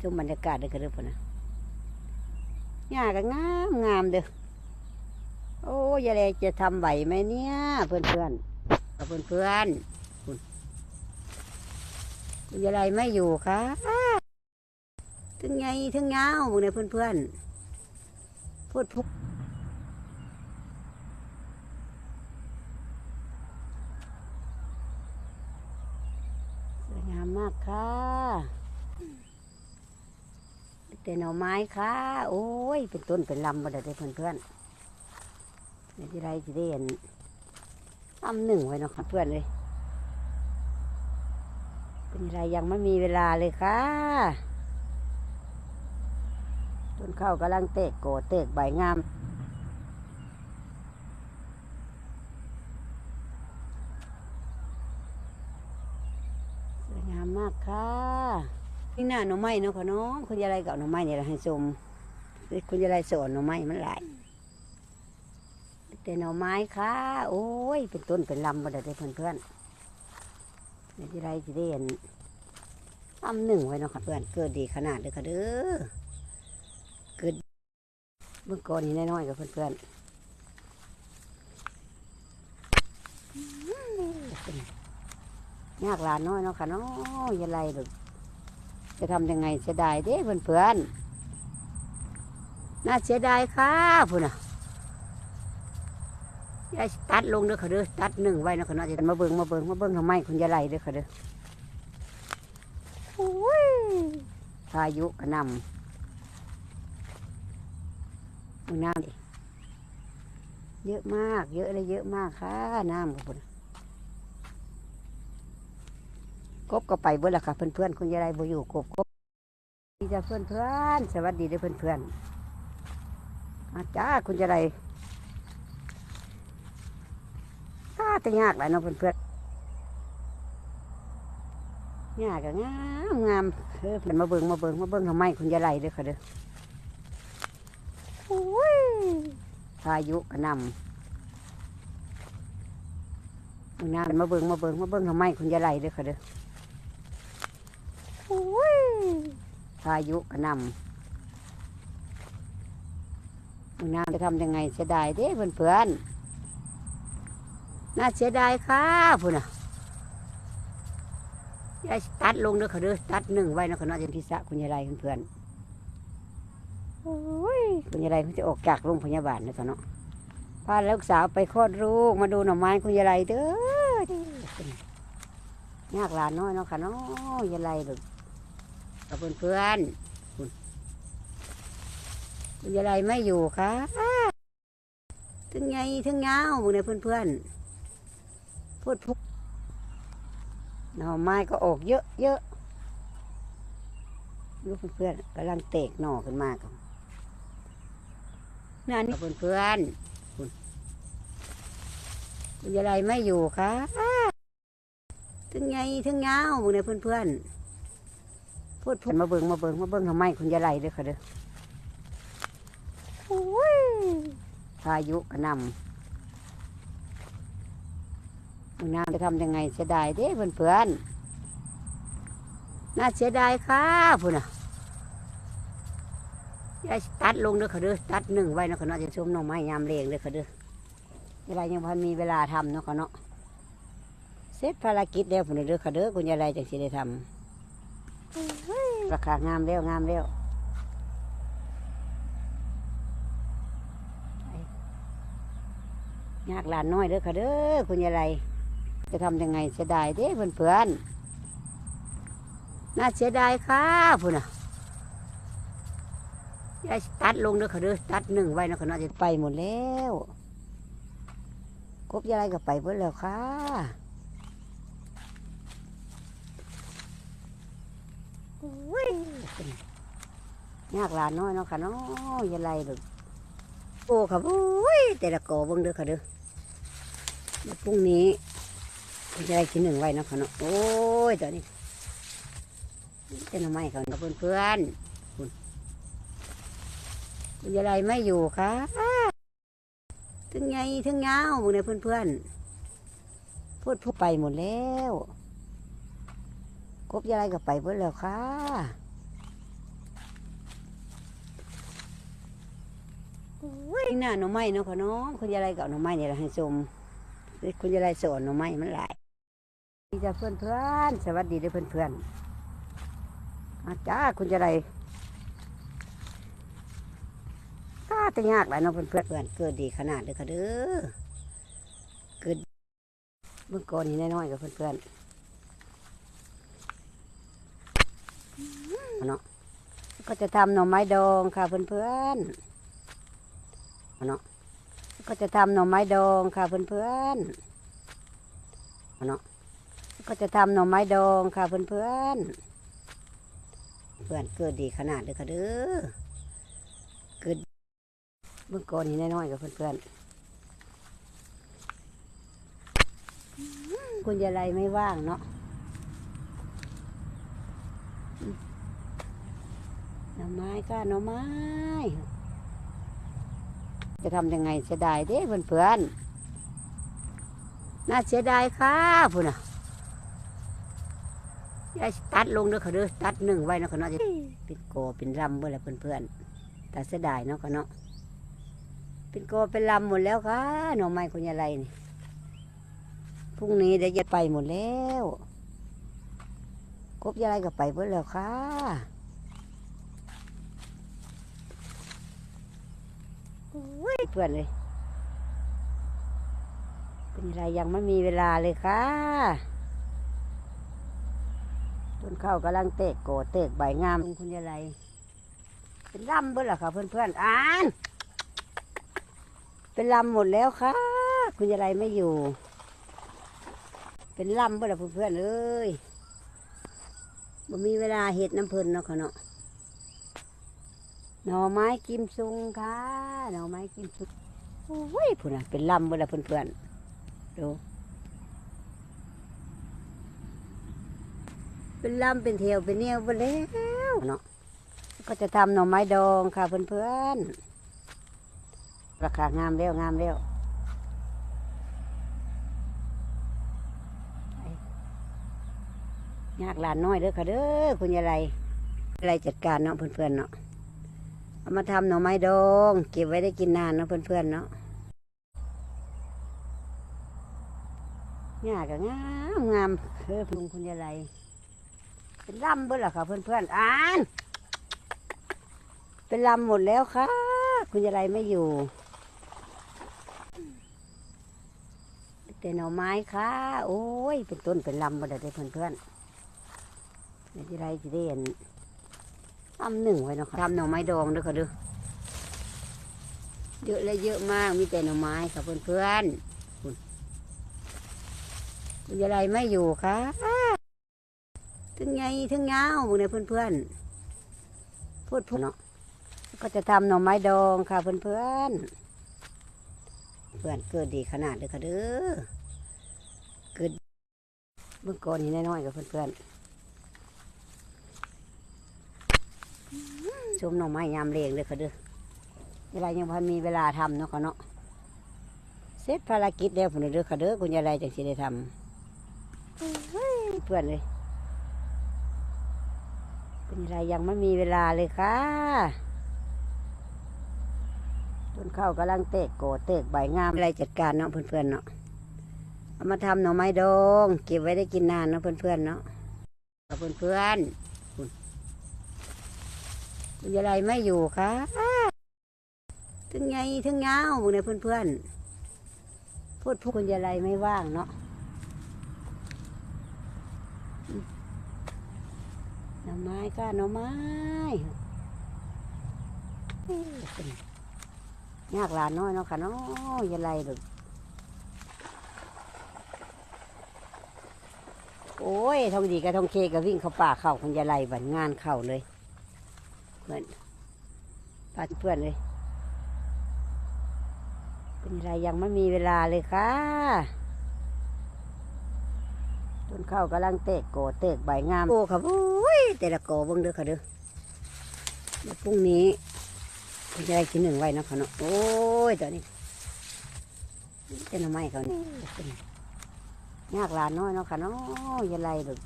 ชมบรรยากาศเด้อค่ะเด้อพุ่นน่ะหญ้าก็งามงามเด้อโอ้ยายแลจะทำไหวไหมเนี่ยเพื่อนเพื่อนเพื่อนเพื่อนคุณคุณยายไรไม่อยู่ค่ะถึงไงถึงเงาพวกเนี่ยเพื่อนเพื่อนพูดพุกสวยงามมากค่ะ แต่หน่อไม้ค่ะโอ้ย เป็นต้นเป็นลำมาเด้อเพื่อนเพื่อนๆในที่ไรจะได้เห็นทำหนึ่งไว้นะค่ะเพื่อนเลย เป็นไรยังไม่มีเวลาเลยค่ะต้นข้าวกำลังเตกโกเตกใบงามสวยงามมากค่ะ นี่หน้าหน่อไม้เนาะค่ะน้องคุณยายไรกับหน่อไม้เนี่ยเราให้ชมคุณยายไรสอนหน่อไม้มันหลายแต่หน่อไม้ค่ะโอ้ย เป็นต้นเป็นลำมาเด้เพื่อนเพื่อนๆในที่ไรจะได้เห็นทำหนึ่งไว้เนาะค่ะเพื่อนเกิดดีขนาดเลยค่ะเด้อเกิดเมื่อก่อนนี่น้อยๆกับเพื่อนเพื่อนยากหลานน้อยเนาะค่ะเนาะอยังไรหรอ จะทำยังไงเสียดายเด้เพื่อนเพื่อนๆน่าเสียดายค่ะพุ่นน่ะยายตัดลงเด้อค่ะเด้อตัดหนึ่งไว้นะค่ะเนาะจะมาเบิ่งมาเบิ่งมาเบิ่งทำไมคุณยายไหลเด้อค่ะเด้อโอ้ยพายุกระนำมึงน้ำดิเยอะมาก เยอะเลยเยอะมากค่ะน้ำกับพุ่น กบก็ไปเบิ่ละค่ะเพื่อนๆคุณยายไหลบ่อยู่กบกบดีจ้าเพื่อนๆสวัสดีเด้อเพื่อนๆมาจ้าคุณยายไหลถ้าจะยากหลายเนาะเพื่อนๆยากก็งามงามเออเพิ่นมาเบิ่งมาเบิ่งมาเบิ่งทำไมคุณยายไหลเด้อค่ะเด้อโอ้ยพายุกระนำมึงน้ำมาเบิ่งมาเบิ่งมาเบิ่งทำไมคุณยายไหลเด้อค่ะเด้อ พายุกระนำมึงน้ำจะทำยังไงเสียดายเด้เพื่อนๆน่าเสียดายค่ะพุ่นน่ะยายตัดลงเด้อค่ะเด้อตัดหนึ่งไว้เนาะค่ะเนาะจันทิสะคุณยายไรเพื่อนๆโอ้ยคุณยายไรเขาจะออกจากโรงพยาบาลนะตอนเนาะพาลูกสาวไปคลอดลูกมาดูหน่อไม้คุณยายไรเด้อยากหลานน้อยเนาะค่ะเนาะยายไรเด้อ กับเพื่อนๆคุณคุณยายไรไม่อยู่ค่ะถึงไงถึงเงาหมึงเนี่ยเพื่อนพูดพุกหน่อไม้ก็ออกเยอะเยอะลูกเพื่อนกำลังเตกหน่อขึ้นมากนนั่นนี่เพื่อนเพื่อนคุณยายไรไม่อยู่ค่ะถึงไงถึงเงาหมึงเนี่ยเพื่อนเพื่อน พูดพุกมาเบิงมาเบิงมาเบิงทำไมคุณยายไรเด้อค่ะเด้อโอ้ยพายุกระนำมึงน้ำจะทำยังไงเสียดายเด้เพื่อนๆน่าเสียดายค่ะพุ่นน่ะยายตัดลงเด้อค่ะเด้อตัดหนึ่งไว้เนาะค่ะเนาะจะชมหน่อไม้ยามเลงเด้อค่ะเด้อเวลายังพันมีเวลาทำเนาะค่ะเนาะเสร็จภารกิจแล้วพุ่นน่ะเด้อค่ะเด้อคุณยายไรจังสิได้ทำ ราคางามแล้วงามแล้วยากหลานน้อยเด้อค่ะเด้อคุณยายไรจะทำยังไงเสียดายเด้เพื่อนเพื่อนๆน่าเสียดายค่ะพุ่นน่ะยายตัดลงเด้อค่ะเด้อตัดหนึ่งไว้นะค่ะเนาจะไปหมดแล้วกบยายก็ไปหมดแล้วค่ะโอ้ ยากหลานน้อยเนาะค่ะนาะยายไรเด้อโอ้ค่ะโอ้ยแต่ละกอเบิ่งเด้อค่ะเด้อวพรุ่งนี้จะได้ชิ้นหนึ่งไว้เนาะค่ะเนาะโอ้ยตอนนี้จ้าหน้าไม้เขาเนาะเพื่อนเพื่อนคุณคุณยายไรไม่อยู่ค่ะถึงไงถึงเงาหมึงเนี่ยเพื่อนเพื่อนพูดพูดไปหมดแล้ว กบยายกับไปเพื่อแล้วค่ะวิ่งหน้าหนูไม้เนาะค่ะน้องคุณยายกับหนูไม้เนี่ยเราให้ชมคุณยายสอนหนูไม้มันหลายดีจ้าเพื่อนเพื่อนสวัสดีด้วยเพื่อนเพื่อนอาจ้าคุณยายก้าจะยากหลายเนาะเพื่อนเพื่อนเพื่อนเกิดดีขนาดเลยค่ะเด้อเกิดเมื่อก่อนนี้น้อยๆกับเพื่อนเพื่อน เนาะก็จะทำหน่อไม้ดองค่ะเพื่อนๆเนาะก็จะทำหน่อไม้ดองค่ะเพื่อนๆเนาะก็จะทำหน่อไม้ดองค่ะเพื่อนๆเพื่อนเกิดดีขนาดเลยค่ะเด้อเกิดเมื่อก่อนนี่น้อยๆกับเพื่อนๆคุณยายไรไม่ว่างเนาะอืมหน่อ ไม้ก็หน่อไม้ จะทำยังไงเสียดายเด้เพื่อนๆน่าเสียดายค่ะพุ่นน่ะยายตัดลงเด้อค่ะเด้อตัดหนึ่งไว้เนาะค่ะเนาะจะเป็นโกเป็นลำเมื่อไรเพื่อนๆแต่เสียดายเนาะค่ะเนาะเป็นโกเป็นลำหมดแล้วค่ะหน่อไม้คุณยายไรนี่พรุ่งนี้เดี๋ยวจะไปหมดแล้วกบยายไรก็ไปเพื่อแล้วค่ะ อุ้ย เพื่อนเลย เป็นไรยังไม่มีเวลาเลยค่ะต้นข้าวกำลังเตะโกเตะใบงามคุณยายไรเป็นลำเบิ้ลล่ะค่ะเพื่อนเพื่อนๆอ่าน เป็นลำหมดแล้วค่ะ คุณยายไรไม่อยู่ เป็นลำเบิ้ลล่ะเพื่อนเพื่อนๆเอ้ยบ่มีเวลาเห็ดน้ำเพลินเนาะค่ะเนาะ หน่อไม้กิมซุงค่ะ หน่อไม้กิมซุงโอ้ยพุ่นน่ะเป็นลำเวลาเพื่อนๆดู เป็นลำเป็นเทวเป็นเนียวไปแล้วเนาะก็จะทำหน่อไม้ดองค่ะเพื่อนๆราคางามแล้วงามแล้วยากหลานน้อยเด้อค่ะเด้อคุณยายไรอะไรจัดการเนาะเพื่อนๆเนาะ เอามาทำหน่อไม้ดองเก็บไว้ได้กินนานเนาะเพื่อนๆเนาะหญ้าก็งามงามเออพุงคุณยายไรเป็นลำเบิ้ลล่ะค่ะเพื่อนๆอ่านเป็นลำหมดแล้วค่ะ คุณยายไรไม่อยู่แต่หน่อไม้ค่ะ โอ้ย เป็นต้นเป็นลำหมดเลยเพื่อนเพื่อนๆยายไรจะได้เห็น ทำหนึ่งไว้เนาะค่ะทำหน่อไม้ดองด้วยค่ะดูเยอะเลยเยอะมากมีแต่หน่อไม้ค่ะเพื่อนๆคุณคุณยายไรไม่อยู่ค่ะถึงไงถึงเงาบุเนี่ยเพื่อนพูดพูดเนาะก็จะทำหน่อไม้ดองค่ะเพื่อนๆเพื่อนเกิดดีขนาดเลยค่ะเด้อเกิดเมื่อก่อนนี่น้อยๆกับเพื่อนๆ ชมหน่อไม้ยามเลงเลยค่ะเด้อเวลายังพันมีเวลาทำเนาะค่ะเนาะเสร็จภารกิจแล้วผมเด้อค่ะเด้อคุณยายไรจังสิได้ทำเฮ้ยเพื่อนเลยคุณยายไรยังไม่มีเวลาเลยค่ะต้นข้าวกำลังเตะโกเตะใบงามอะไรจัดการเนาะเพื่อนๆเนาะเอามาทำหน่อไม้ดองเก็บไว้ได้กินนานเนาะเพื่อนๆเนาะเพื่อนๆ คุณยาไรไม่อยู่ค่ะถึงไงถึงเงาบุเนี่ยเพื่อนๆพูดพูดคุณยาไรไม่ว่างเนาะหน่อไม้ก็หน่อไม้ยากหลานน้อยเนาะค่ะเนาะยายไรดึกโอ้ยทองดีกับทองเคก็วิ่งเข้าป่าเข้าคุณยายไรบันงานเข้าเลย พื่อนพาเพื่อนเลย เป็นไรยังไม่มีเวลาเลยค่ะต้นข้าวกำลังเตะโกเตะใบงามโอ้ครับโอ้ยแต่ละโกเบิ่งเด้อค่ะเด้อเดี๋ยวพรุ่งนี้คุณจะได้กินหนึ่งไว้นะค่ะเนาะโอ้ยตอนนี้เป็นทำไมเขาเนี่ยยากหลานน้อยเนาะค่ะเนาะยังไรดึก